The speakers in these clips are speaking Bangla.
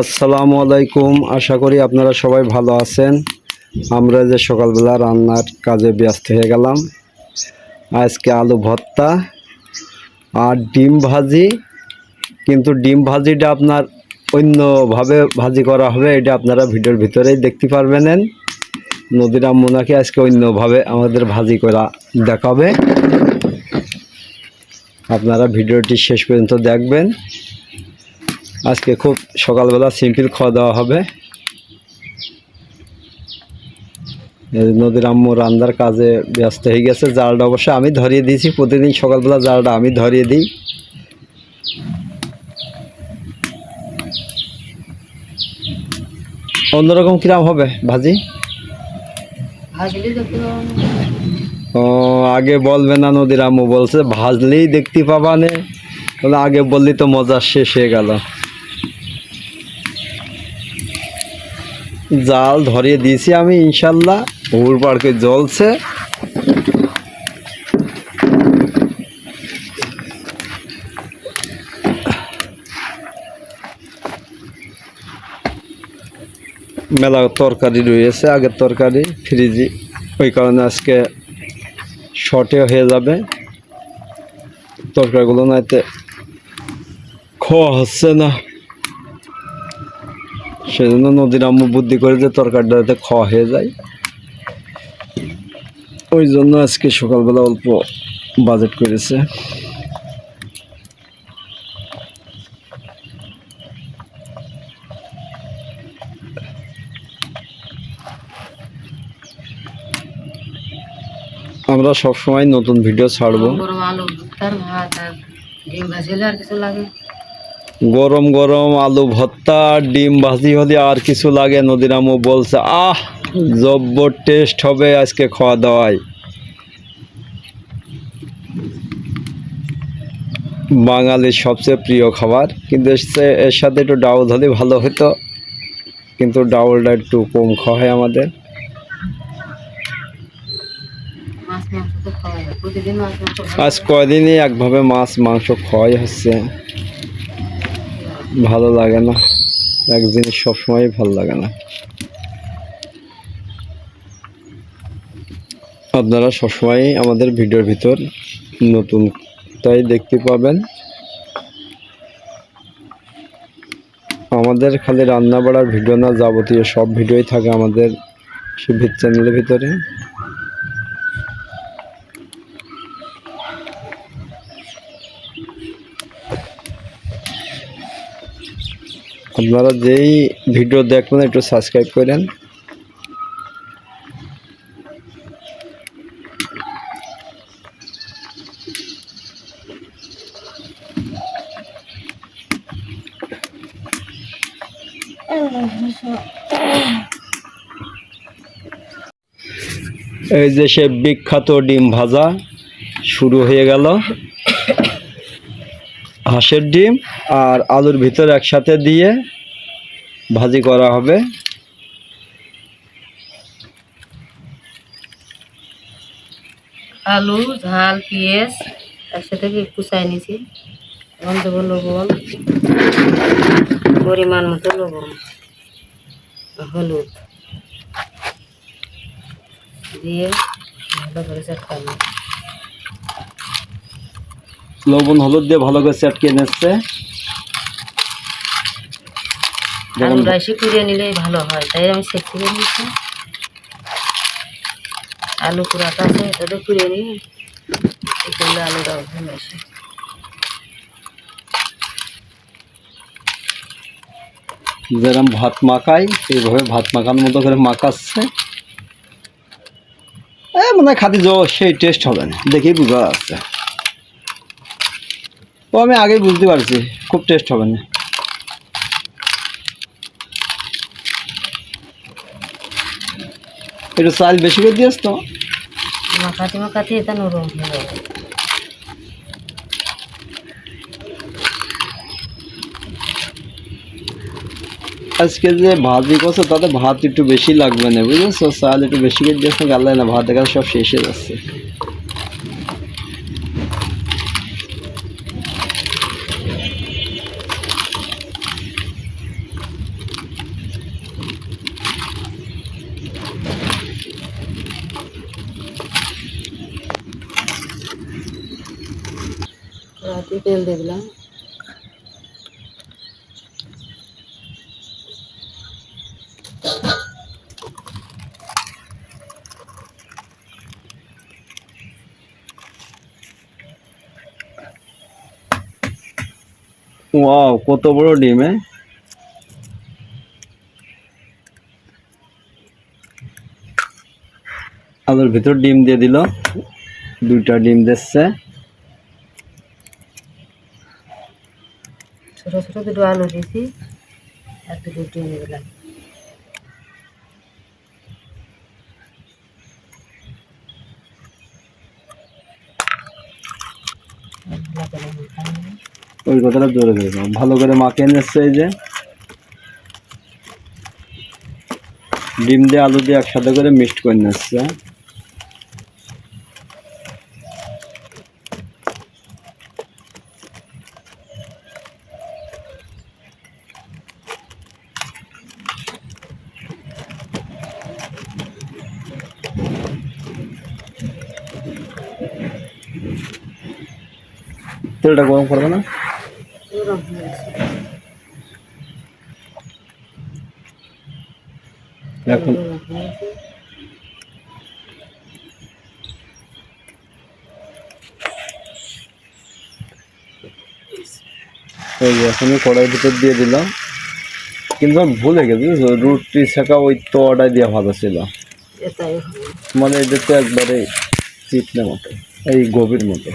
আসসালামু আলাইকুম। আশা করি আপনারা সবাই ভালো আছেন। আমরা যে সকালবেলা রান্নার কাজে ব্যস্ত হয়ে গেলাম। আজকে আলু ভর্তা আর ডিম ভাজি। কিন্তু ডিম ভাজিটা আপনার অন্যভাবে ভাজি করা হবে, এটা আপনারা ভিডিওর ভিতরেই দেখতে পারবেন। নদীর মোনাকে আজকে অন্যভাবে আমাদের ভাজি করা দেখাবে। আপনারা ভিডিওটি শেষ পর্যন্ত দেখবেন। আজকে খুব সকালবেলা সিম্পল খাওয়া দাওয়া হবে। নদীর আম্মু রান্নার কাজে ব্যস্ত হয়ে গেছে জালটা অবশ্য আমি ধরিয়ে দিয়েছি প্রতিদিন সকালবেলা জালটা আমি ধরিয়ে দিই। অন্যরকম কিরাম হবে ভাজি? ও আগে বলবে না নদীর আম্মু বলছে ভাজলেই দেখতে পাবা নে। বলে আগে বললি তো মজা শেষ হয়ে গেল। জাল ধরিয়ে দিয়েছি আমি, ইনশাল্লাহ। হুর পাড়কে জ্বলছে। মেলা তরকারি রয়েছে, আগের তরকারি, ফ্রিজি। ওই কারণে আজকে শর্টে হয়ে যাবে। তরকারিগুলো নাইতে খাওয়া হচ্ছে না। সেজন্য নদীর আম্মু বুদ্ধি করে যে তরকারিটা যাতে খাওয়া হয়ে যায়। ওই জন্য আজকে সকালবেলা অল্প বাজেট করেছে। আমরা সবসময় নতুন ভিডিও ছাড়বো। গরম গরম আলু ভর্তা ডিম ভাজি হলে আর কিছু লাগে। নদীর আম্মু বলছে আহ জব্বর টেস্ট হবে আজকে খাওয়া দাওয়ায়। বাঙালির সবচেয়ে প্রিয় খাবার। কিন্তু এর- এর সাথে একটু ডাউল হলে ভালো হতো কিন্তু ডাউলটা একটু কম খাওয়া হয় আমাদের। আজ কয়দিনই একভাবে মাছ মাংস খাওয়াই হচ্ছে। ভালো লাগে না। এক জিনিস সবসময় ভালো লাগে না। আপনারা সবসময় আমাদের ভিডিওর ভিতর নতুন তাই দেখতে পাবেন। আমাদের খালি রান্না বাড়ার ভিডিও না, যাবতীয় সব ভিডিওই থাকে আমাদের শিবির চ্যানেলের ভিতরে। আপনারা যেই ভিডিও দেখবেন, একটু সাবস্ক্রাইব করেন। এই যে সে বিখ্যাত ডিম ভাজা, শুরু হয়ে গেল। হাঁসের ডিম আর আলুর ভিতর একসাথে দিয়ে ভাজি করা হবে। আলু, ঝাল, পেঁয়াজ একসাথে কুচাই নিছি এখন দেবো, লবণ। পরিমাণ মতো লবণ। হলুদ। দিয়ে ভালো করে চটকানো লবণ হলুদ দিয়ে ভালো করে চটকে নিচ্ছে। কুড়িয়ে নিলেই ভালো হয়। তাই আমি সেক করে নিচ্ছি আলু কুড়াটা আছে এটাতে কুড়িয়ে নিই। করলে আলুটা ভালো আসে যেরকম ভাত মাখাই সেইভাবে ভাত মাখানোর মতো করে মাখাচ্ছে। এ মনে হয় খাদি জল সেই টেস্ট হবে না। দেখেই বুঝা যাচ্ছে। ও আমি আগেই বুঝতে পারছি। খুব টেস্ট হবে না। একটু চাল বেশি করে দিয়েছ তো? মাখাতে মাখাতে এটা নরম হয়ে যাবে। আজকে যে ভাজি করছ তাতে ভাত একটু বেশি লাগবে না বুঝেছ? চাল একটু বেশি করে দিয়েছ গালে না ভাত দেখা সব শেষ হয়ে যাচ্ছে। একটু তেল দিয়ে দিলাম। কত বড় ডিম, এ? আলুর ভিতর ডিম দিয়ে দিল। দুইটা ডিম দিচ্ছে। ছোটো ছোটো দুটো আলু দিয়েছি আর দুটো ডিম দিলাম। ওই কথাটা জোরে ধরে ভালো করে মাখিয়ে নিচ্ছে এই যে। ডিম দিয়ে আলু দিয়ে একসাথে করে মিক্সড করে নিচ্ছে। তেলটা গরম করবে না। এখন এই কড়াই ভিতর দিয়ে দিলাম। কিন্তু আমি ভুলে গেছি রুটি শেখা ওই তোয়াটাই দিয়ে ভালো ছিল। মানে এটা তো একবারে চিপনে মতো এই গভীর মতো।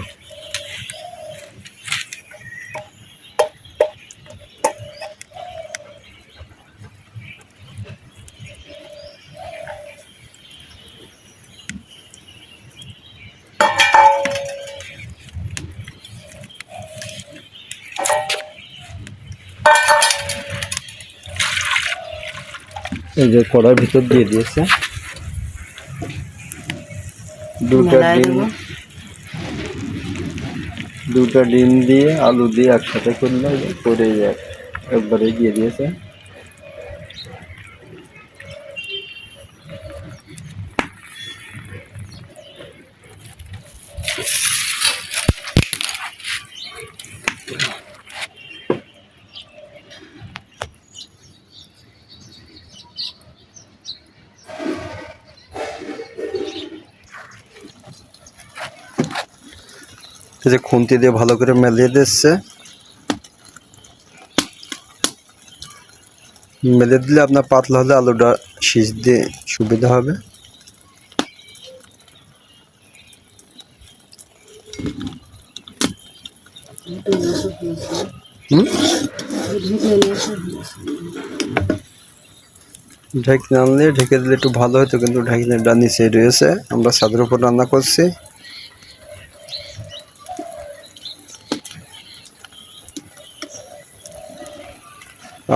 এই যে কড়ার ভিতর দিয়ে দিয়েছে। দুটা ডিম। দুটা ডিম দিয়ে আলু দিয়ে একসাথে করলে করে একবারে দিয়ে দিয়েছে। যে খুন্তি দিয়ে ভালো করে মেলিয়ে দিচ্ছে। মেলে দিলে আপনার পাতলা হলে আলুটা সিজ দিয়ে সুবিধা হবে। দুটো মতো হুম? ঢেকে নিয়েছে হয়েছে। ঢেকে আনলে ঢেকে দিলে একটু ভালো হতো, কিন্তু ঢেকিটা নিচে রয়েছে। আমরা ছাদের উপর রান্না করছি।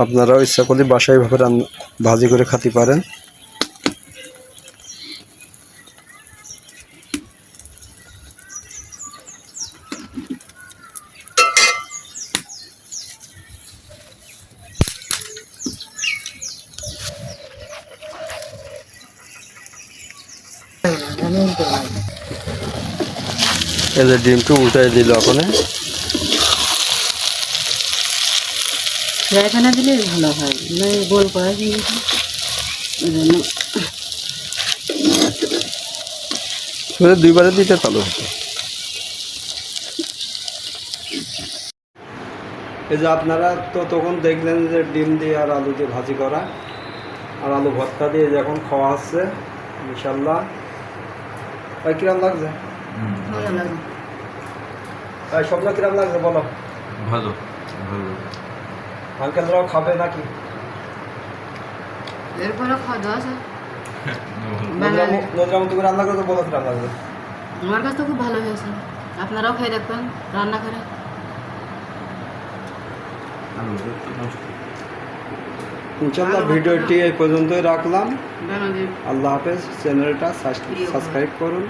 আপনারাও ইচ্ছা করলে বাসায় ভাবে রান্না ভাজি করে খাতে পারেন। যে ডিমটা উল্টাই দিল ওখানে। ফ্রাইপ্যানে দিলে ভালো হয়। না গোল করা দিয়েছি ওই জন্য। দুইবারে দিতে ভালো হতো এই যে আপনারা তো তখন দেখলেন যে ডিম দিয়ে আর আলু দিয়ে ভাজি করা। আর আলু ভর্তা দিয়ে যখন খাওয়া হচ্ছে ইনশাল্লাহ ভাই কিরম লাগছে। ভাই স্বপ্ন কিরম লাগছে বলো। ভালো ভালো। আঙ্কেলরাও খাবে নাকি? এরপরে খাওয়া দাওয়া আছে। করে রান্না করে তো বলো কিরম লাগছে আমার কাছে তো খুব ভালো হয়েছে। আপনারাও খেয়ে দেখবেন রান্না করে। ইনশাল্লাহ ভিডিওটি এই পর্যন্তই রাখলাম। আল্লাহ হাফেজ। চ্যানেলটা সাবস্ক্রাইব করুন।